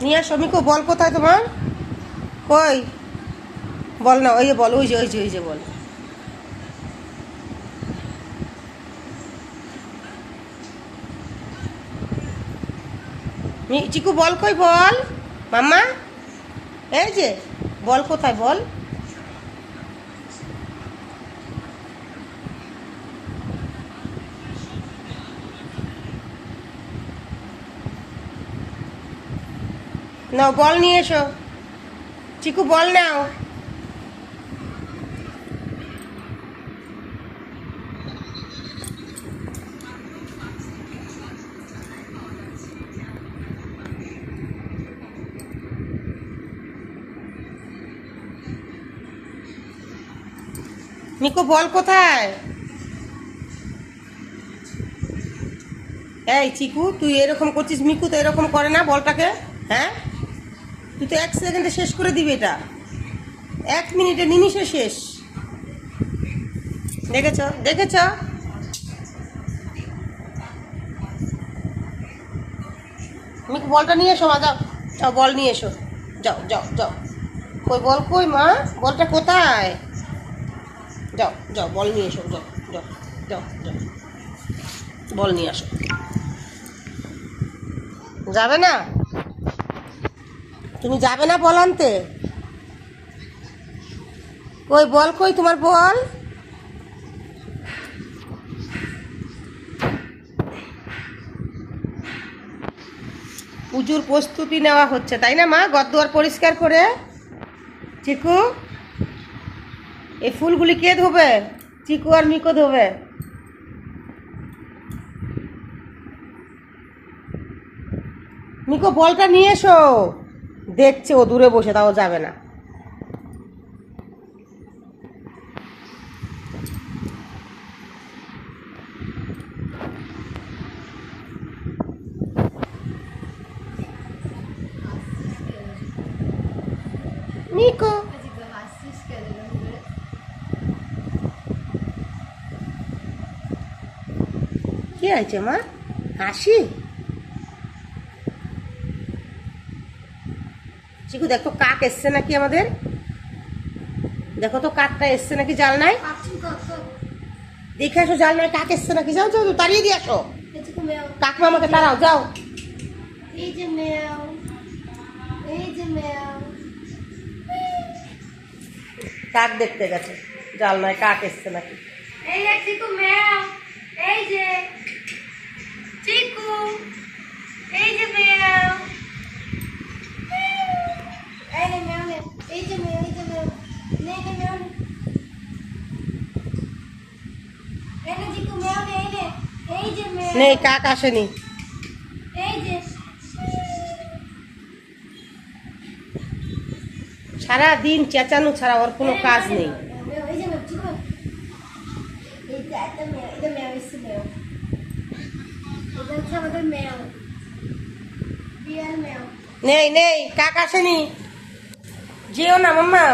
নিয়ে মিকো বল কোথায় তোমার? কই? বল না, ওই যে বল, ওই যে ওই যে ওই যে বল। চিকু, বল কই, বল। মাম্মা? এই যে, বল কোথায়, বল। নাও, বল নিয়ে এসো। চিকু, বল নাও। মিকু বল কোথায়? এই, চিকু, তুই এরকম করছিস, মিকু তো এরকম করে না বলটাকে হ্যাঁ? তুই তো এক সেকেন্ডে শেষ করে দিবি এটা। এক মিনিটে নিমিষে শেষ। দেখেছ? দেখেছ? মিকু, বলটা নিয়ে এসো মা, যাও। যাও, বল নিয়ে এসো। যাও যাও যাও। কই, বল কই মা? বলটা কোথায়? যাও যাও, বল নিয়ে এসো, যাও যাও যাও যাও। বল নিয়ে আসো। যাবে না? তুমি যাবে না বল আনতে? কই বল কই তোমার বল? পুজোর প্রস্তুতি নেওয়া হচ্ছে, তাই না মা? গদ্দুয়ার পরিষ্কার করে। চিকু, এই ফুলগুলি কে ধোবে? চিকু আর মিকো ধোবে। মিকো বলটা নিয়ে এসো। দেখছে ও দূরে বসে তাও যাবে না। কি হয়েছে মা? হাসি? চিকু, দেখো কাক এসছে নাকি আমাদের? দেখো তো কাকটা এসছে নাকি জাল নাই? দেখে আসো, জাল নাই, কাক এসছে নাকি? যাও যাও তাড়িয়ে দিয়ে আসো। কাক মামাকে তাড়াও, যাও। কাক দেখতে গেছে, জাল নাই, কাক এসছে নাকি? এই যে চিকু এই যে চিকু, এই নেই কাক আসেনি সারা দিন চেঁচানো ছাড়া ওর কোনো কাজ নেই নেই নেই কাক আসেনি যেও না মাম্মা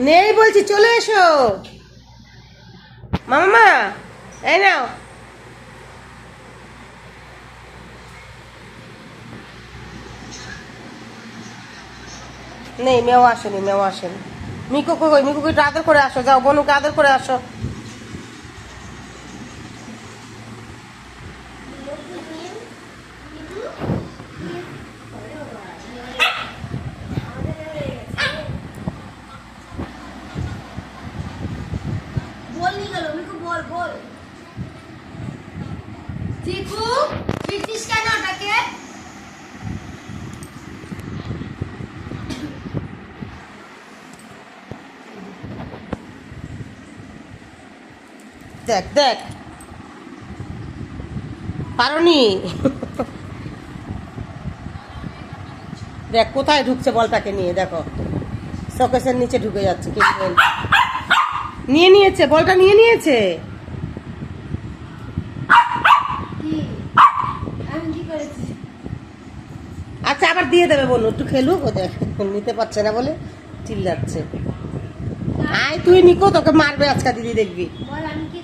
নেই বলছি চলে এসো মামা এই নাও নেই মেও আসেনি মেও আসেনি মিকু কই মিকুকে একটু আদর করে আসো যাও বনুকে আদর করে আসো বল নি গেল মিকু বল বল চিকু ফিরছিস কেন ওটাকে দেখ দেখ। পারনি? দেখ কোথায় ঢুকছে বলটাকে নিয়ে দেখো। শোকেসের নিচে ঢুকে যাচ্ছে কি বল। নিয়ে নিয়েছে বলটা নিয়ে নিয়েছে? আচ্ছা আবার দিয়ে দেবে বলুন একটু খেলুক ও দেখ নিতে পারছে না বলে চিল্লাচ্ছে। আয় তুই নিকো তোকে মারবে আজকা দিদি দেখবি। বল আমি কি